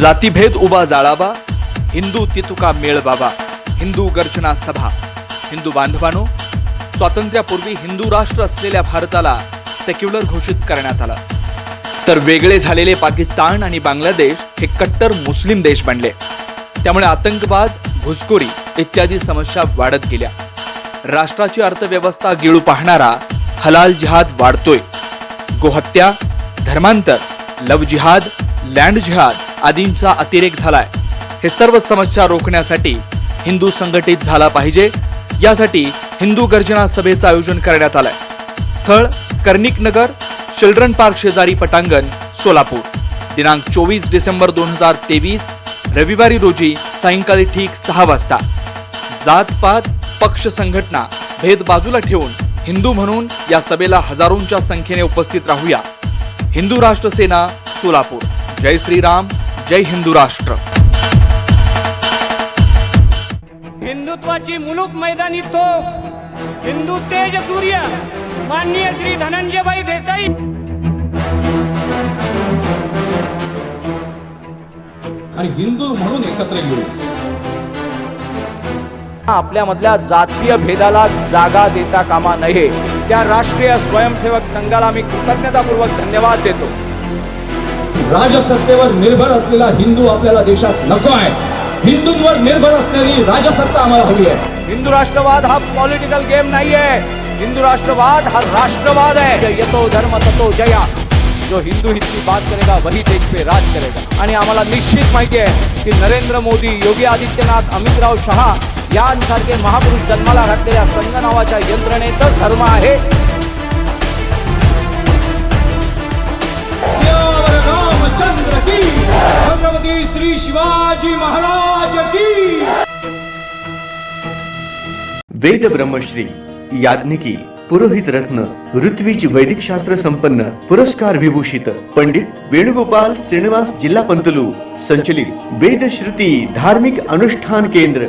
जातीभेद उभा जाळावा हिंदू तितुका मेळ बाबा हिंदू गर्जना सभा. हिंदू बांधवानो स्वातंत्र्यापूर्वी हिंदू राष्ट्र असलेल्या भारताला सेक्युलर घोषित करण्यात आलं. तर वेगळे झालेले पाकिस्तान आणि बांगलादेश हे कट्टर मुस्लिम देश बनले. त्यामुळे आतंकवाद घुसखोरी इत्यादी समस्या वाढत गेल्या. राष्ट्राची अर्थव्यवस्था गिळू पाहणारा हलाल जिहाद वाढतोय. गोहत्या धर्मांतर लव जिहाद लँड जिहाद आदींचा अतिरेक झालाय. हे सर्व समस्या रोखण्यासाठी हिंदू संघटित झाला पाहिजे. यासाठी हिंदू गर्जना सभेचं आयोजन करण्यात आलंय. स्थळ कर्णिक नगर चिल्ड्रन पार्क शेजारी पटांगण सोलापूर. दिनांक चोवीस डिसेंबर दोन हजार तेवीस रविवारी रोजी सायंकाळी ठीक सहा वाजता. जात पात पक्ष संघटना भेद बाजूला ठेवून हिंदू म्हणून या सभेला हजारोंच्या संख्येने उपस्थित राहूया. हिंदू राष्ट्र सेना सोलापूर. जय श्रीराम. जय हिंदू राष्ट्र. हिंदुत्वाची मुलूक मैदानी तोफ. हिंदू तेज सूर्य. माननीय श्री धनंजयभाई देसाई. आणि हिंदू म्हणून एकत्र येऊ. आपल्यामधल्या जातीय भेदाला जागा देता कामा नये. त्या राष्ट्रीय स्वयंसेवक संघाला मी कृतज्ञतापूर्वक धन्यवाद देतो. राजसत्तेवर निर्भर असलेला हिंदू आपल्याला देशात नको आहे. हिंदूंवर निर्भर असलेली राजसत्ता आम्हाला हवी आहे. हिंदू राष्ट्रवाद हा पॉलिटिकल गेम नाहीये. हिंदू राष्ट्रवाद हा राष्ट्रवाद आहे. येतो धर्म ततो जया. जो हिंदू हित की बात करेगा वही देश पे राज करेगा. आणि आम्हाला निश्चित माहिती आहे की नरेंद्र मोदी योगी आदित्यनाथ अमितराव शहा यांसारखे महापुरुष जन्माला घातलेल्या संघ नावाच्या यंत्रणेतच धर्म आहे. श्री शिवाजी महाराज की। वेद ब्रह्मश्री याज्ञिकी पुरोहित रत्न ऋत्विज वैदिक शास्त्र संपन्न पुरस्कार विभूषित पंडित वेणुगोपाल श्रीनिवास जिल्हा पंतलू संचलित वेद श्रुती धार्मिक अनुष्ठान केंद्र